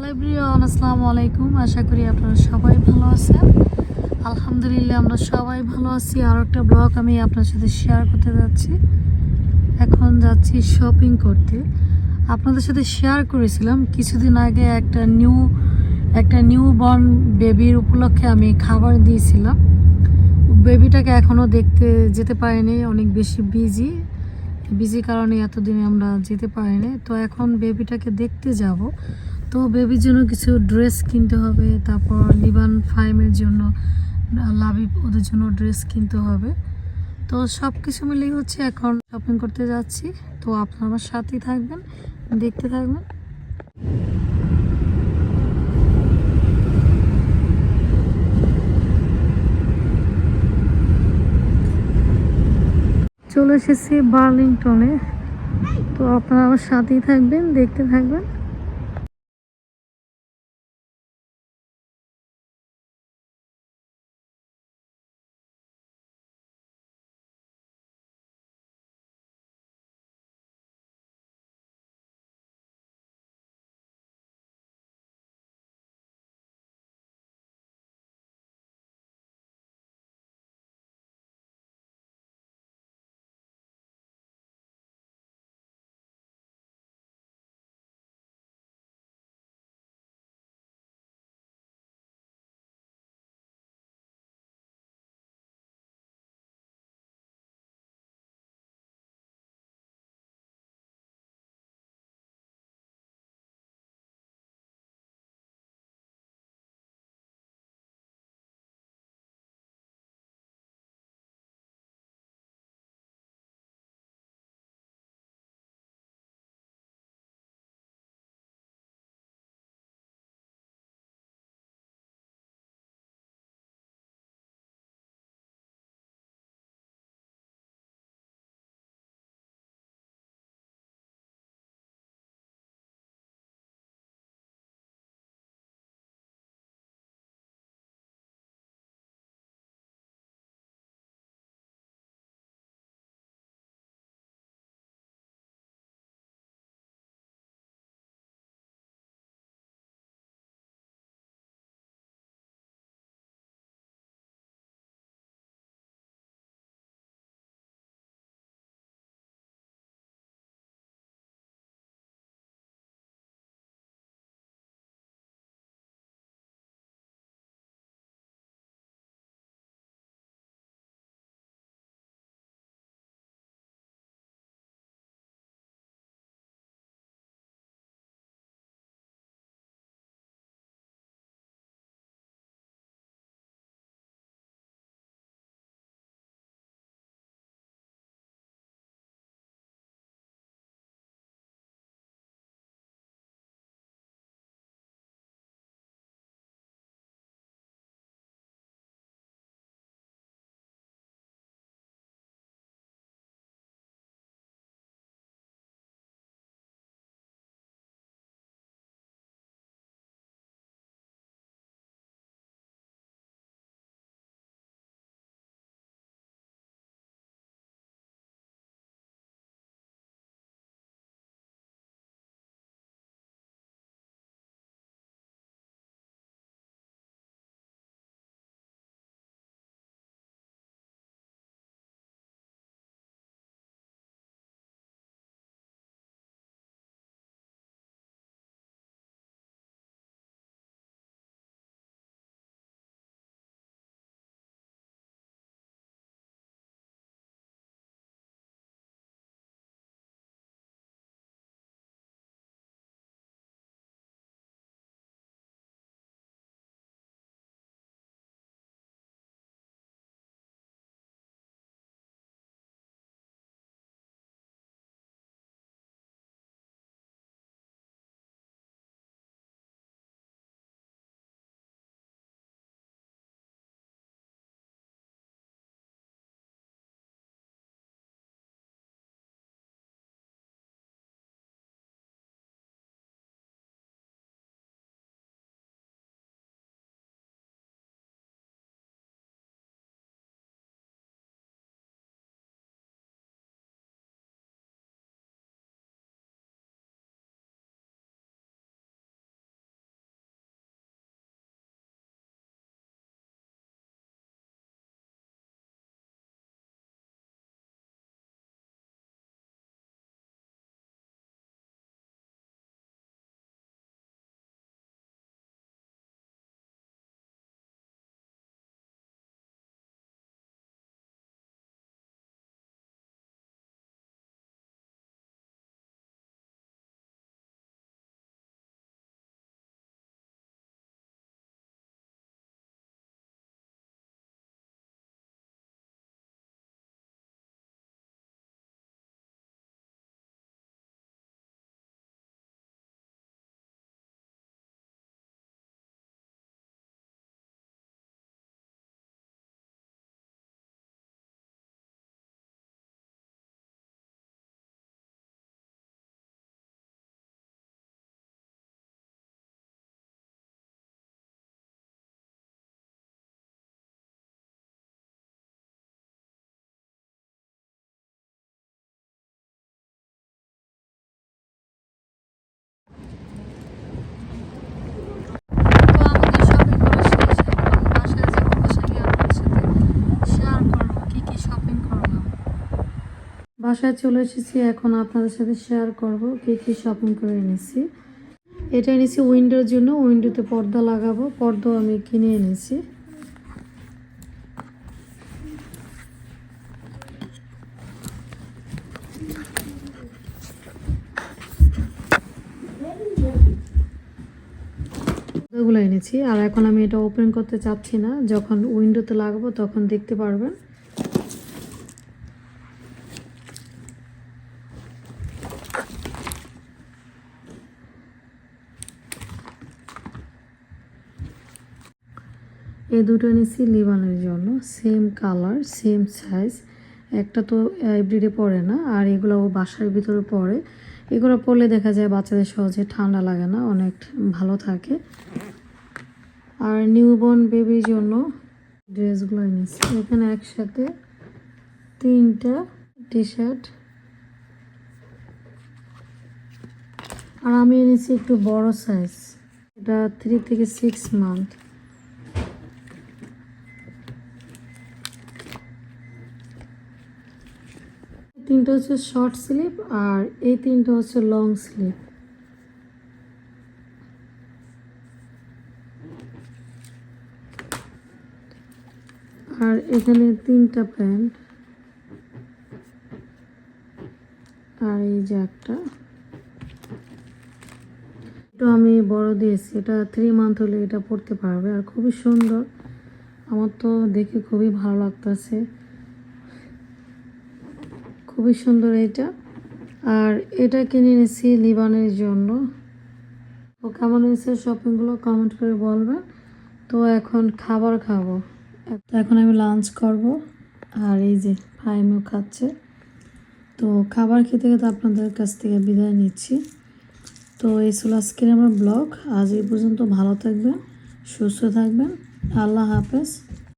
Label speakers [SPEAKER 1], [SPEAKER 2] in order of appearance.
[SPEAKER 1] Hello everyone আসসালামু আলাইকুম। আশা করি আপনারা সবাই ভালো আছেন। আলহামদুলিল্লাহ, আমরা সবাই ভালো আছি। আর একটা ব্লগ আমি আপনার সাথে শেয়ার করতে যাচ্ছি। এখন যাচ্ছি শপিং করতে। আপনাদের সাথে শেয়ার করেছিলাম, কিছুদিন আগে একটা নিউ একটা নিউ বর্ন বেবির উপলক্ষে আমি খাবার দিয়েছিলাম। বেবিটাকে এখনও দেখতে যেতে পারিনি, অনেক বেশি বিজি বিজি কারণে এতদিনে আমরা যেতে পারিনি। তো এখন বেবিটাকে দেখতে যাব। তো বেবির জন্য কিছু ড্রেস কিনতে হবে, তারপর লিবান ফাইমের জন্য লাভিব ওদের জন্য ড্রেস কিনতে হবে। তো সব কিছু মিলেই হচ্ছে এখন শপিং করতে যাচ্ছি। তো আপনারা আমার সাথেই থাকবেন, দেখতে থাকবেন। চলে এসেছি বার্লিংটনে। তো আপনারা আমার সাথেই থাকবেন, দেখতে থাকবেন। বাসায় চলে এসেছি, এখন আপনাদের সাথে শেয়ার করব কী কী শপিং করে এনেছি। এটা এনেছি উইন্ডোর জন্য উইন্ডোতে পর্দা লাগাবো পর্দাও আমি কিনে এনেছি। ওগুলো এনেছি, আর এখন আমি এটা ওপেন করতে চাচ্ছি না, যখন উইন্ডোতে লাগাবো তখন দেখতে পারবেন। এই দুটো এনেছি লিবানের জন্য। সেম কালার সেম সাইজ একটা তো এভরিডে পরে না, আর এগুলো ও বাসার ভিতরে পরে। এগুলো পরলে দেখা যায় বাচ্চাদের সহজে ঠান্ডা লাগে না, অনেক ভালো থাকে। আর নিউবর্ন বেবির জন্য ড্রেসগুলো এনেছি। এখানে একসাথে তিনটা টি শার্ট আর আমি এনেছি একটু বড় সাইজ এটা থ্রি থেকে সিক্স মান্থ তিনটা হচ্ছে শর্ট স্লিপ আর এই তিনটা হচ্ছে লং স্লিপ আর এখানে তিনটা প্যান্ট। আর এই যে একটা। তো আমি বড় দিয়েছি, এটা থ্রি মান্থ হলে এটা পড়তে পারবে আর খুবই সুন্দর। আমার তো দেখে খুবই ভালো লাগতেছে। খুবই সুন্দর এটা। আর এটা কিনে নিয়েছি লিবানের জন্য। তো কেমন হয়েছে শপিংগুলো কমেন্ট করে বলবেন। তো এখন খাবার খাব। এখন আমি লাঞ্চ করব। আর এই যে ফাইমও খাচ্ছে। তো খাবার খেতে খেতে আপনাদের কাছ থেকে বিদায় নিচ্ছি। তো এই ছিল আজকের আমার ব্লগ। আজ এই পর্যন্ত ভালো থাকবেন, সুস্থ থাকবেন। আল্লাহ হাফেজ।